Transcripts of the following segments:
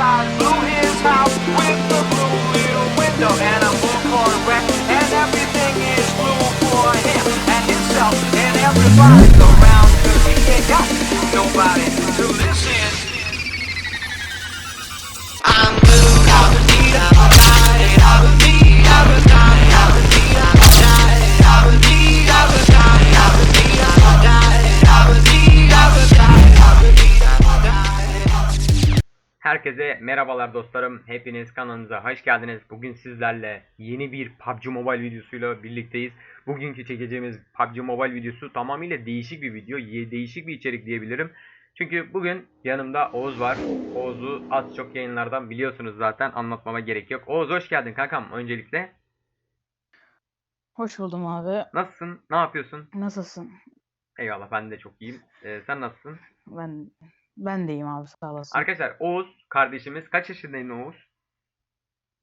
Blew his house with the blue little window and a blue. And everything is blue for him and himself and everybody around. He ain't got nobody to listen. I'm Herkese merhabalar dostlarım. Hepiniz kanalımıza hoş geldiniz. Bugün sizlerle yeni bir PUBG Mobile videosuyla birlikteyiz. Bugünkü çekeceğimiz PUBG Mobile videosu tamamıyla değişik bir video. Değişik bir içerik diyebilirim. Çünkü bugün yanımda Oğuz var. Oğuz'u az çok yayınlardan biliyorsunuz zaten. Anlatmama gerek yok. Oğuz hoş geldin kankam öncelikle. Hoş buldum abi. Nasılsın? Ne yapıyorsun? Nasılsın? Eyvallah ben de çok iyiyim. Ee, sen nasılsın? Ben ben de iyiyim abi sağ olasın. Arkadaşlar Oğuz kardeşimiz kaç yaşındaydın Oğuz?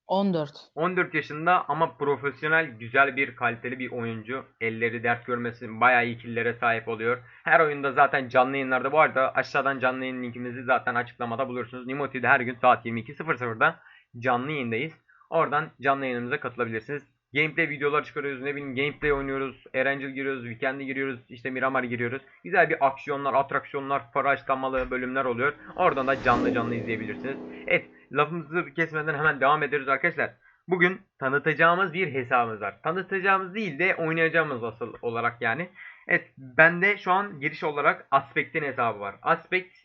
14. 14 yaşında ama profesyonel güzel bir kaliteli bir oyuncu. Elleri dert görmesin bayağı iyi killere sahip oluyor. Her oyunda zaten canlı yayınlarda bu arada aşağıdan canlı yayın linkimizi zaten açıklamada bulursunuz. Nimoti'de her gün saat 22.00'da canlı yayındayız. Oradan canlı yayınımıza katılabilirsiniz. Gameplay videolar çıkarıyoruz ne bileyim gameplay oynuyoruz. Erangel giriyoruz, Weekend'e giriyoruz, işte Miramar giriyoruz. Güzel bir aksiyonlar, atraksiyonlar, para açıklamalı bölümler oluyor. Oradan da canlı canlı izleyebilirsiniz. Evet lafımızı kesmeden hemen devam ederiz arkadaşlar. Bugün tanıtacağımız bir hesabımız var. Tanıtacağımız değil de oynayacağımız asıl olarak yani. Evet bende şu an giriş olarak Aspect'in hesabı var. Aspect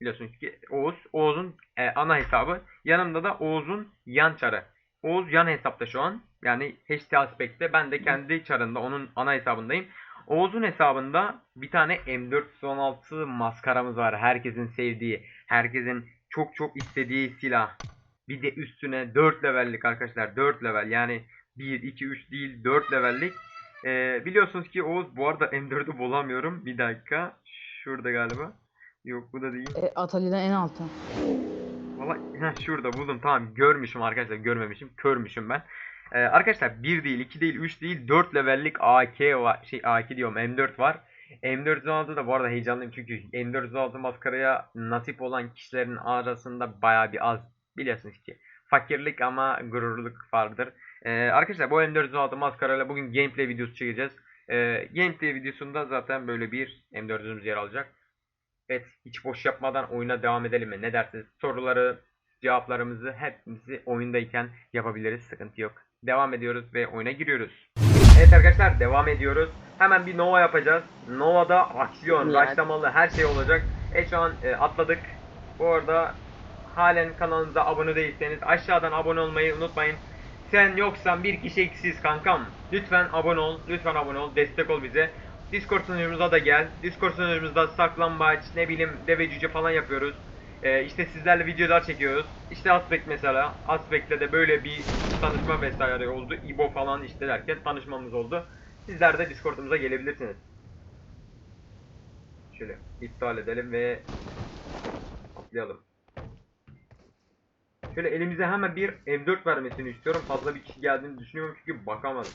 biliyorsunuz ki Oğuz. Oğuz'un e, ana hesabı. Yanımda da Oğuz'un yan çarı. Oğuz yan hesapta şu an. Yani HT Aspect'te. Ben de kendi çarında onun ana hesabındayım. Oğuz'un hesabında bir tane M416 maskaramız var. Herkesin sevdiği, herkesin çok çok istediği silah. Bir de üstüne 4 levellik arkadaşlar. 4 level yani 1, 2, 3 değil 4 levellik. Ee, biliyorsunuz ki Oğuz bu arada M4'ü bulamıyorum. Bir dakika. Şurada galiba. Yok bu da değil. E, atölyeden en altı. Valla şurada buldum tamam görmüşüm arkadaşlar görmemişim körmüşüm ben. Ee, arkadaşlar 1 değil 2 değil 3 değil 4 levellik AK var şey AK diyorum M4 var. M416 da bu arada heyecanlıyım çünkü M416 maskaraya nasip olan kişilerin arasında baya bir az biliyorsunuz ki. Fakirlik ama gururluk vardır. Ee, arkadaşlar bu M416 maskarayla bugün gameplay videosu çekeceğiz. Ee, gameplay videosunda zaten böyle bir M4'ümüz yer alacak. Evet hiç boş yapmadan oyuna devam edelim mi? Ne dersiniz? Soruları, cevaplarımızı hepimizi oyundayken yapabiliriz. Sıkıntı yok. Devam ediyoruz ve oyuna giriyoruz. Evet arkadaşlar devam ediyoruz. Hemen bir Nova yapacağız. Nova'da aksiyon, başlamalı her şey olacak. E şu an e, atladık. Bu arada halen kanalımıza abone değilseniz aşağıdan abone olmayı unutmayın. Sen yoksan bir kişi eksiz kankam. Lütfen abone ol. Lütfen abone ol. Destek ol bize. Discord sunucumuza da gel. Discord sunucumuzda saklambaç, ne bileyim deve cüce falan yapıyoruz. Ee, işte sizlerle videolar çekiyoruz. İşte Aspect mesela. Aspect'le de böyle bir tanışma vesaire oldu. İbo falan işte derken tanışmamız oldu. Sizler de Discord'umuza gelebilirsiniz. Şöyle iptal edelim ve atlayalım. Şöyle elimize hemen bir M4 vermesini istiyorum. Fazla bir kişi geldiğini düşünüyorum çünkü bakamadım.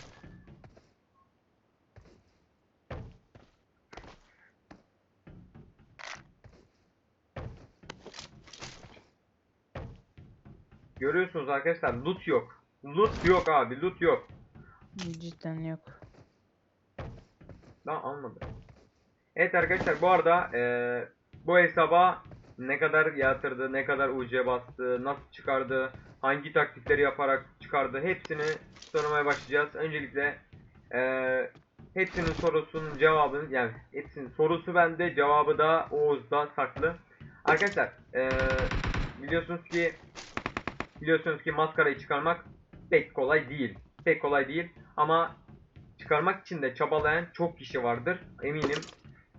Görüyorsunuz arkadaşlar loot yok. Loot yok abi loot yok. Cidden yok. Daha almadı. Evet arkadaşlar bu arada eee, bu hesaba ne kadar yatırdı, ne kadar UC bastı, nasıl çıkardı, hangi taktikleri yaparak çıkardı hepsini sormaya başlayacağız. Öncelikle eee, hepsinin sorusunun cevabını yani hepsinin sorusu bende cevabı da Oğuz'da saklı. Arkadaşlar eee, biliyorsunuz ki biliyorsunuz ki maskarayı çıkarmak pek kolay değil. Pek kolay değil ama çıkarmak için de çabalayan çok kişi vardır. Eminim.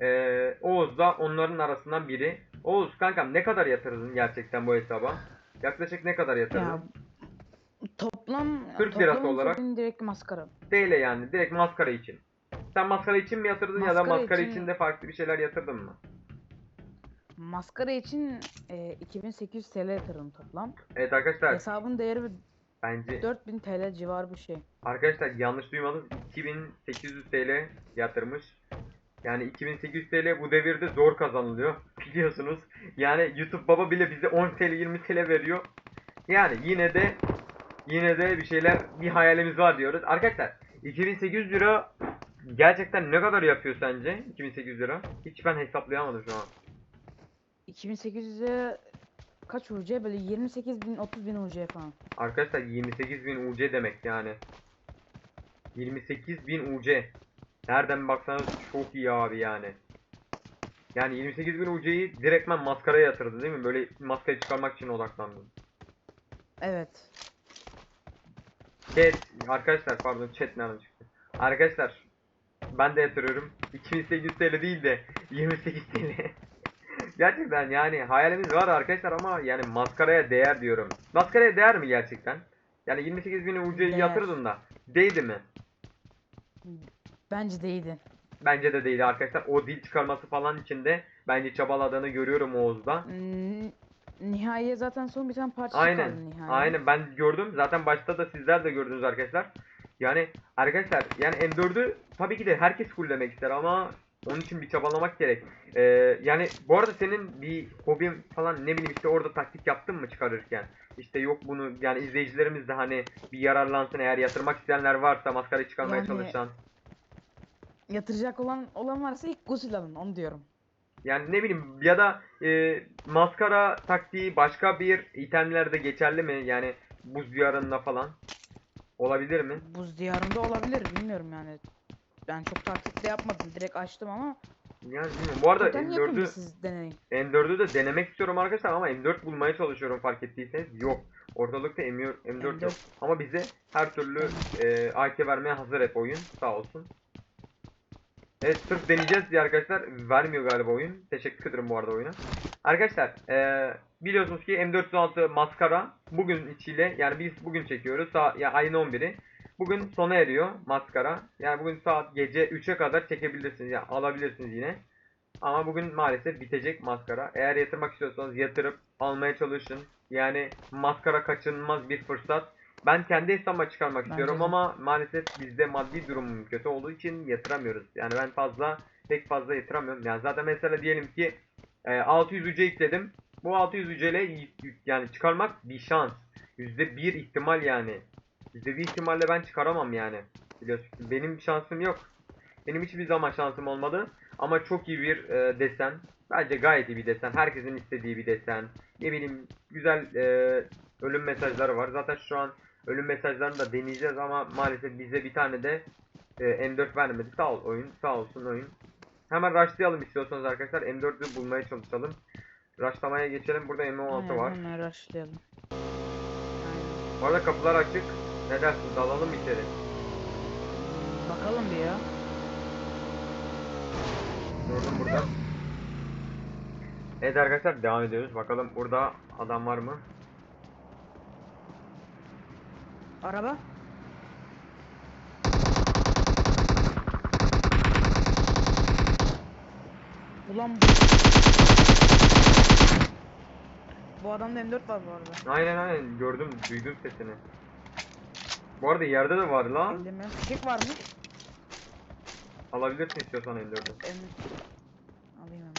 Ee, Oğuz da onların arasından biri. Oğuz kankam ne kadar yatırdın gerçekten bu hesaba? Yaklaşık ne kadar yatırdın? Ya toplam 40 lirası toplam olarak. sorun direkt maskara. TL yani direkt maskara için. Sen maskara için mi yatırdın ya da Maskara maskara için- için de farklı bir şeyler yatırdın mı? Maskara için e, 2800 TL yatırdım toplam. Evet arkadaşlar Hesabın değeri bir bence 4000 TL civarı bir şey. arkadaşlar yanlış duymadınız 2800 TL yatırmış. Yani 2800 TL bu devirde zor kazanılıyor. Biliyorsunuz. Yani YouTube Baba bile bize 10 TL 20 TL veriyor. Yani yine de yine de bir şeyler bir hayalimiz var diyoruz. Arkadaşlar 2800 lira gerçekten ne kadar yapıyor sence? 2800 lira. Hiç ben hesaplayamadım şu an. 2800'e kaç UC? Böyle 28 bin 30 bin UC falan. Arkadaşlar 28.000 UC demek yani. 28.000 UC. Nereden baksanız çok iyi abi yani. Yani 28.000 UC'yi direktmen maskaraya yatırdı değil mi? Böyle maskarayı çıkarmak için odaklandı. Evet. Chat, arkadaşlar pardon chat nereden çıktı? Arkadaşlar ben de yatırıyorum. 2800 TL değil de 28 TL. Gerçekten yani hayalimiz var arkadaşlar ama yani maskaraya değer diyorum. Maskaraya değer mi gerçekten? Yani 28.000 UC'yi Değer. yatırdın da değdi mi? Bence de iyiydi. Bence de değil arkadaşlar. O dil çıkarması falan için de bence çabaladığını görüyorum Oğuz'da. N- Nihaiye zaten son bir tane parça Aynen. kaldı nihaiye. Aynen ben gördüm. Zaten başta da sizler de gördünüz arkadaşlar. Yani arkadaşlar yani M4'ü tabii ki de herkes fulllemek ister ama onun için bir çabalamak gerek. Ee, yani bu arada senin bir hobin falan ne bileyim işte orada taktik yaptın mı çıkarırken? İşte yok bunu yani izleyicilerimiz de hani bir yararlansın eğer yatırmak isteyenler varsa maskarayı çıkarmaya Yani- çalışan. Yatıracak olan olan varsa ilk gusül alın onu diyorum. Yani ne bileyim ya da e, maskara taktiği başka bir itemlerde geçerli mi? Yani buz diyarında falan. Olabilir mi? Buz diyarında olabilir bilmiyorum yani. Ben çok taktik de yapmadım. Direkt açtım ama Yani bilmiyorum. Bu arada Zaten yapın M4'ü bir siz deneyin. M4'ü de denemek istiyorum arkadaşlar ama M4 bulmaya çalışıyorum fark ettiyseniz. Yok. Ortalıkta M4, M4 yok. M4. Ama bize her türlü e, AK vermeye hazır hep oyun. Sağ olsun. Evet sırf deneyeceğiz diye arkadaşlar vermiyor galiba oyun. Teşekkür ederim bu arada oyuna. Arkadaşlar e, biliyorsunuz ki M416 maskara bugün içiyle yani biz bugün çekiyoruz. Sa ya ayın 11'i. Bugün sona eriyor maskara. Yani bugün saat gece 3'e kadar çekebilirsiniz. Yani alabilirsiniz yine. Ama bugün maalesef bitecek maskara. Eğer yatırmak istiyorsanız yatırıp almaya çalışın. Yani maskara kaçınılmaz bir fırsat. Ben kendi hesabıma çıkarmak Bence istiyorum de. ama maalesef bizde maddi durumum kötü olduğu için yatıramıyoruz. Yani ben fazla pek fazla yatıramıyorum. Yani zaten mesela diyelim ki e, 600 UC ekledim. Bu 600 UC ile y- y- yani çıkarmak bir şans. %1 ihtimal yani. %1 ihtimalle ben çıkaramam yani. Biliyorsun benim şansım yok. Benim hiçbir zaman şansım olmadı. Ama çok iyi bir e, desen. Bence gayet iyi bir desen. Herkesin istediği bir desen. Ne bileyim güzel e, ölüm mesajları var. Zaten şu an ölüm mesajlarını da deneyeceğiz ama maalesef bize bir tane de e, M4 vermedi. Sağ ol oyun. Sağ olsun oyun. Hemen rushlayalım istiyorsanız arkadaşlar. M4'ü bulmaya çalışalım. Rushlamaya geçelim. Burada M16 Aynen, var. Hemen rushlayalım. Bu arada kapılar açık. Ne dersin? Dalalım içeri. Bakalım bir ya. Durdum burada. Evet arkadaşlar devam ediyoruz. Bakalım burada adam var mı? Araba. Ulan bu... Bu adamda M4 var bu arada. Aynen aynen gördüm duydum sesini. Bu arada yerde de var la. Elimde fişek var mı? Alabilirsin istiyorsan M4'ü. M... Alayım hemen.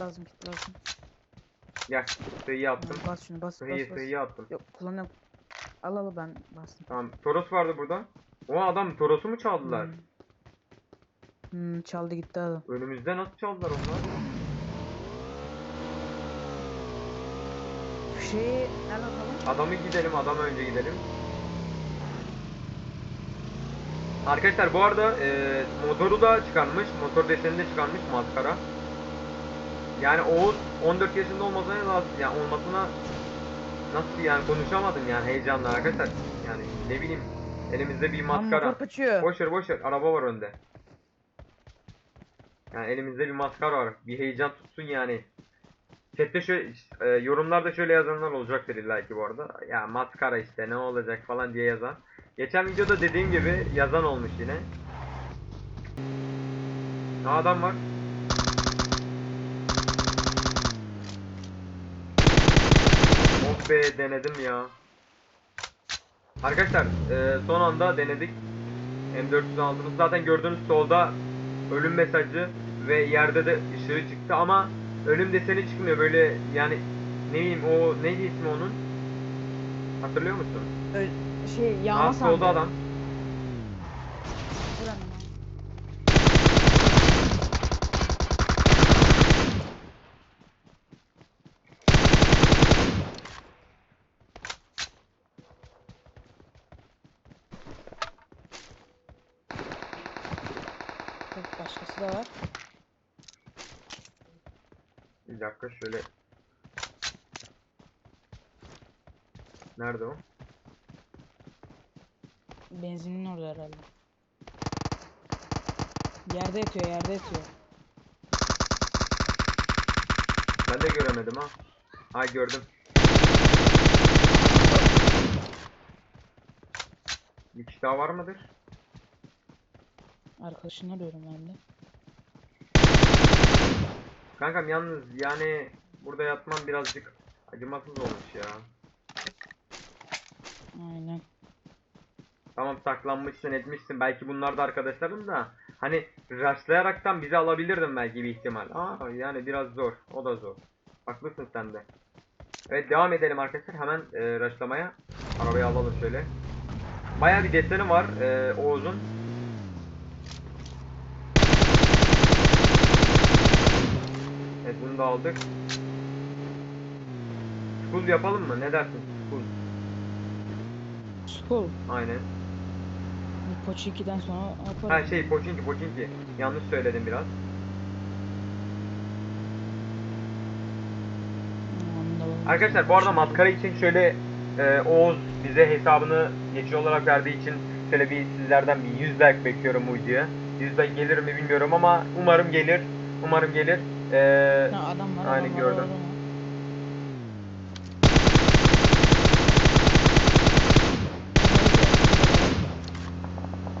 Lazım git lazım. Gel. Sayıyı attım. Bas şunu bas bas Sayıyı bas. sayıyı attım. Yok kullanıyorum. Al al ben bastım. Tamam. Toros vardı burada. O adam Toros'u mu çaldılar? Hmm. Hmm, çaldı gitti adam. Önümüzde nasıl çaldılar onlar? Nerede atalım? Adamı gidelim, adam önce gidelim. Arkadaşlar bu arada e, motoru da çıkarmış, motor deseni de çıkarmış maskara. Yani Oğuz 14 yaşında olmasına nasıl yani olmasına nasıl yani konuşamadım yani heyecanla arkadaşlar. Yani ne bileyim elimizde bir maskara. kaçıyor. Boş ver boş ver araba var önde. Yani elimizde bir maskara var. Bir heyecan tutsun yani. Chat'te şöyle e, yorumlarda şöyle yazanlar olacaktır illa ki bu arada. Ya maskara işte ne olacak falan diye yazan. Geçen videoda dediğim gibi yazan olmuş yine. Ha, adam var. Oh be denedim ya. Arkadaşlar e, son anda denedik. M416'mız zaten gördüğünüz solda ölüm mesajı ve yerde de ışığı çıktı ama ölüm deseni çıkmıyor böyle yani ne bileyim o neydi ismi onun? Hatırlıyor musun? Ö- şey yağma solda sandı. adam. Buranın. Yok, Başkası da var. Bir dakika şöyle. Nerede o? Benzinin orada herhalde. Yerde yatıyor, yerde yatıyor. Ben de göremedim ha. Ha gördüm. Bir kişi daha var mıdır? Arkadaşını arıyorum ben de. Kankam yalnız yani burada yatmam birazcık acımasız olmuş ya. Aynen. Tamam saklanmışsın etmişsin belki bunlar da arkadaşlarım da hani rushlayaraktan bizi alabilirdim belki bir ihtimal. Aa yani biraz zor. O da zor. Haklısın sen de. Evet devam edelim arkadaşlar hemen e, rushlamaya. Arabayı alalım şöyle. Baya bir deseni var e, Oğuz'un. Evet bunu da aldık. School yapalım mı? Ne dersin? School. School. Aynen. Bu 2'den sonra yaparım. Ha şey Pochinki Pochinki. Yanlış söyledim biraz. Anladım. Arkadaşlar bu arada maskara için şöyle e, Oğuz bize hesabını geçici olarak verdiği için şöyle bir sizlerden bir 100 like bekliyorum bu videoya. 100 like gelir mi bilmiyorum ama umarım gelir. Umarım gelir. E, Ha, adam var, gördüm.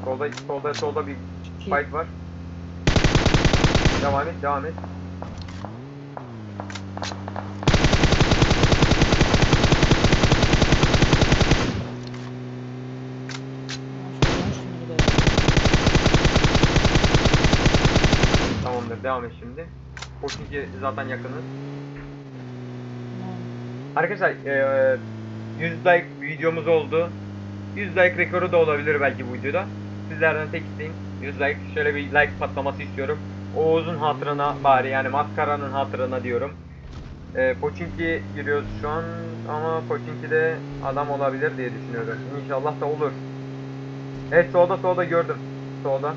solda solda solda bir fight var. Devam et, devam et. Tamamdır, devam et şimdi. Pochinki zaten yakınız. Arkadaşlar eee 100 like videomuz oldu. 100 like rekoru da olabilir belki bu videoda. Sizlerden tek isteğim 100 like. Şöyle bir like patlaması istiyorum. Oğuz'un hatırına bari yani maskaranın hatırına diyorum. Eee Pochinki giriyoruz şu an ama Pochinki'de adam olabilir diye düşünüyorum. İnşallah da olur. Evet solda solda gördüm. Solda.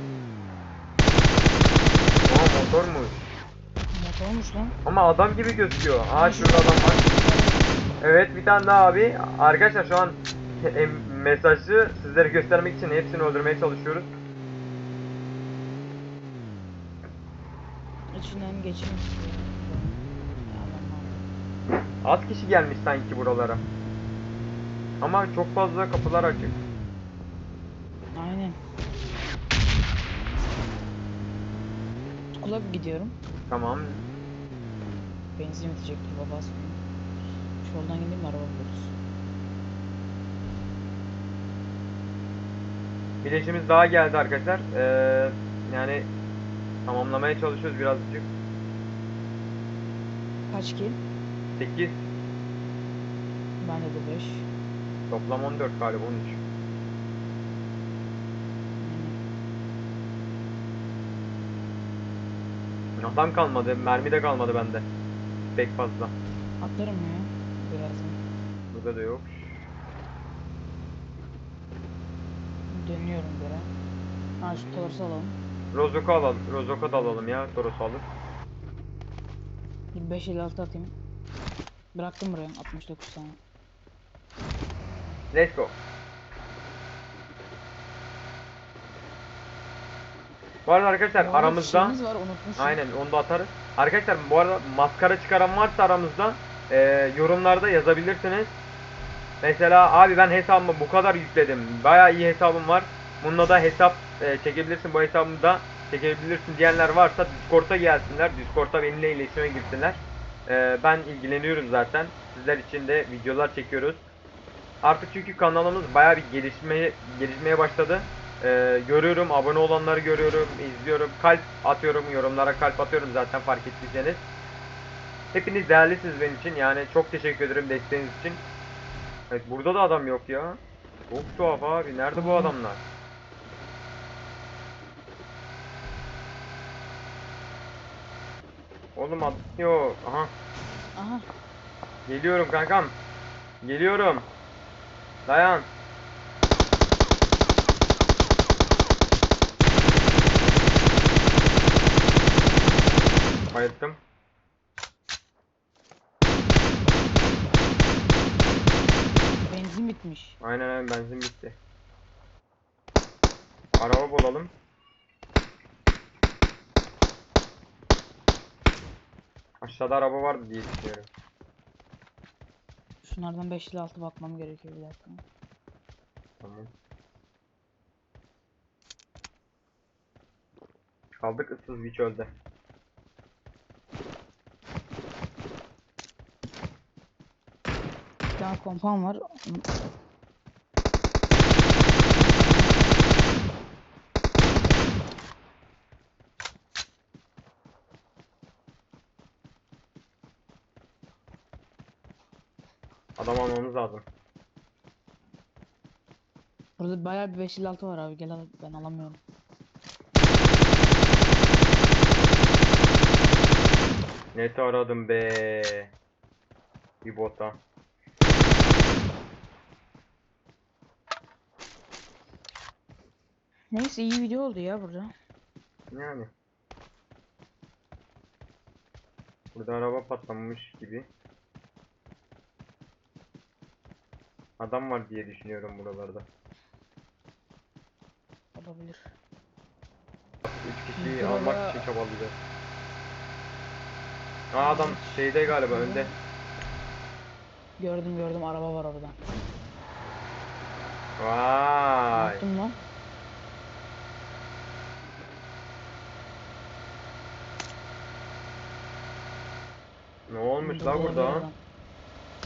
Aa motormuş. Motor olmuş lan. Ama adam gibi gözüküyor. Aa şurada adam var. Evet bir tane daha abi. Arkadaşlar şu an mesajı sizlere göstermek için hepsini öldürmeye çalışıyoruz. İçinden var. Az kişi gelmiş sanki buralara. Ama çok fazla kapılar açık. Aynen. Okula gidiyorum. Tamam. Benzin bitecek baba basmıyor. Şu yoldan gideyim mi araba buluruz. Bileşimiz daha geldi arkadaşlar. Ee, yani tamamlamaya çalışıyoruz birazcık. Kaç kill? 8 Bende de 5. toplam 14 galiba 13. Adam kalmadı, mermi de kalmadı bende. Pek fazla. Atlarım ya. Birazdan. Burada da yok. Dönüyorum göre. Ha şu torsu alalım. Rozok'u alalım. Rozok'u da alalım ya. Toros'u alır. Bir 5 56 atayım. Bıraktım buraya 69 tane. Let's go. Bu arada arkadaşlar Bu arada aramızda var unutmuşum. aynen onu da atarız. Arkadaşlar bu arada maskara çıkaran varsa aramızda e, yorumlarda yazabilirsiniz. Mesela abi ben hesabımı bu kadar yükledim. Bayağı iyi hesabım var. Bununla da hesap e, çekebilirsin. Bu hesabımı da çekebilirsin diyenler varsa Discord'a gelsinler. Discord'a benimle iletişime girsinler. E, ben ilgileniyorum zaten. Sizler için de videolar çekiyoruz. Artık çünkü kanalımız bayağı bir gelişmeye gelişmeye başladı. Ee, görüyorum, abone olanları görüyorum, izliyorum, kalp atıyorum, yorumlara kalp atıyorum zaten fark ettiyseniz. Hepiniz değerlisiniz benim için. Yani çok teşekkür ederim desteğiniz için. Evet burada da adam yok ya. Çok tuhaf abi. Nerede bu adamlar? Oğlum adam yok. Aha. Aha. Geliyorum kankam. Geliyorum. Dayan. Bayılttım. Benzin bitmiş. Aynen aynen benzin bitti. Araba bulalım. Aşağıda araba vardı diye düşünüyorum. Şunlardan 5 ile 6 bakmam gerekiyor bir dakika. Tamam. Kaldık ıssız bir çölde. Kompan var. Adam almamız lazım. Burada bayağı bir 5 ile 6 var abi. Gel al ben alamıyorum. Net aradım be. Bir bota. Neyse iyi video oldu ya burada. Yani. Burada araba patlamış gibi. Adam var diye düşünüyorum buralarda. Olabilir. 3 kişiyi Burada- almak için çabalayacağız. Aa adam şeyde galiba önde. Gördüm gördüm araba var orada. Ne Vay. yaptın lan? Ne olmuş la burada? adam.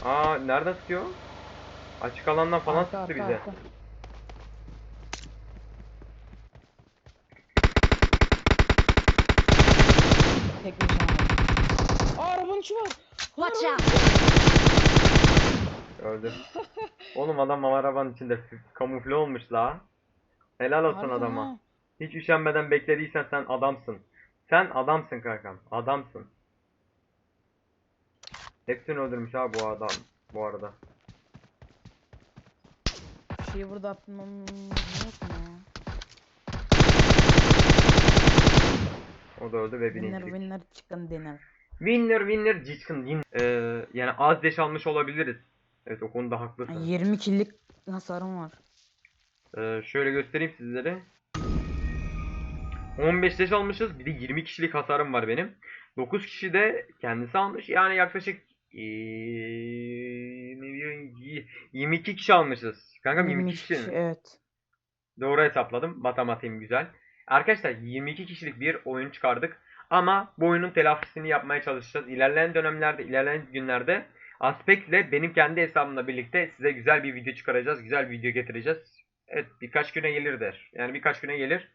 Aa nereden sıkıyor? Açık alandan falan Arka, sıktı arka, bize. arka. Tek bir tane. Aa arabanın içi var. Watch out! Öldü. Oğlum adam arabanın içinde f- kamufle olmuş la. Helal olsun Harbi adama. ha. Hiç üşenmeden beklediysen sen adamsın. Sen adamsın kankam. Adamsın. Hepsini öldürmüş ha bu adam. Bu arada. Şeyi burada atmam yok mu? O da öldü ve Winner winner chicken dinner. Winner winner chicken din. Ee, yani az deş almış olabiliriz. Evet o konuda haklısın. Yani 20 killik hasarım var. Ee, şöyle göstereyim sizlere. 15 deş almışız. Bir de 20 kişilik hasarım var benim. 9 kişi de kendisi almış. Yani yaklaşık ee, ne bileyim, y- 22 kişi almışız. Kankam 22 kişi. Evet. Doğru hesapladım. Matematiğim güzel. Arkadaşlar 22 kişilik bir oyun çıkardık. Ama bu oyunun telafisini yapmaya çalışacağız. İlerleyen dönemlerde, ilerleyen günlerde Aspect ile benim kendi hesabımla birlikte size güzel bir video çıkaracağız. Güzel bir video getireceğiz. Evet birkaç güne gelir der. Yani birkaç güne gelir.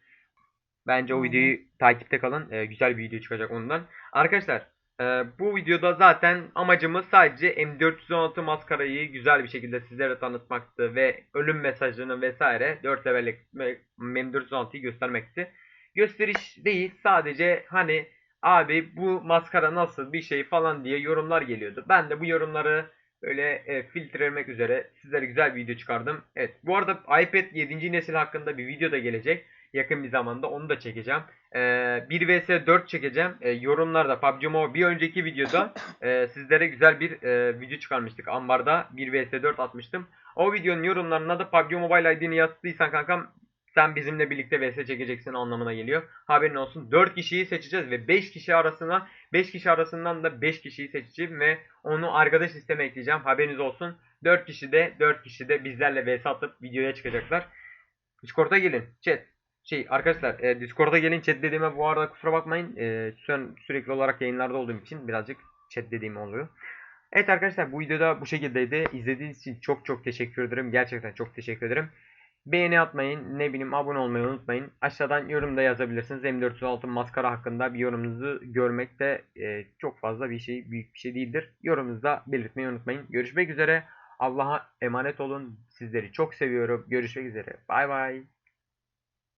Bence o videoyu takipte kalın. Ee, güzel bir video çıkacak ondan. Arkadaşlar e, bu videoda zaten amacımız sadece M416 maskarayı güzel bir şekilde sizlere tanıtmaktı ve ölüm mesajını vesaire 4 levellik me- M416'yı göstermekti. Gösteriş değil sadece hani abi bu maskara nasıl bir şey falan diye yorumlar geliyordu. Ben de bu yorumları böyle e, filtrelemek üzere sizlere güzel bir video çıkardım. Evet bu arada iPad 7. nesil hakkında bir video da gelecek. Yakın bir zamanda onu da çekeceğim. Ee, 1 vs 4 çekeceğim. Ee, yorumlarda PUBG Mobile bir önceki videoda e, sizlere güzel bir e, video çıkarmıştık. Ambarda 1 vs 4 atmıştım. O videonun yorumlarına da PUBG Mobile ID'ni yazdıysan kankam sen bizimle birlikte vs çekeceksin anlamına geliyor. Haberin olsun. 4 kişiyi seçeceğiz ve 5 kişi arasına 5 kişi arasından da 5 kişiyi seçeceğim ve onu arkadaş listeme ekleyeceğim. Haberiniz olsun. 4 kişi de 4 kişi de bizlerle vs atıp videoya çıkacaklar. Discord'a gelin. Chat. Şey arkadaşlar e, Discord'a gelin chat dediğime bu arada kusura bakmayın. E, sürekli olarak yayınlarda olduğum için birazcık chat dediğim oluyor. Evet arkadaşlar bu videoda bu şekildeydi. İzlediğiniz için çok çok teşekkür ederim. Gerçekten çok teşekkür ederim. Beğeni atmayın, ne bileyim abone olmayı unutmayın. Aşağıdan yorumda yazabilirsiniz. M406 maskara hakkında bir yorumunuzu görmek de e, çok fazla bir şey, büyük bir şey değildir. Yorumunuzda belirtmeyi unutmayın. Görüşmek üzere. Allah'a emanet olun. Sizleri çok seviyorum. Görüşmek üzere. Bay bay.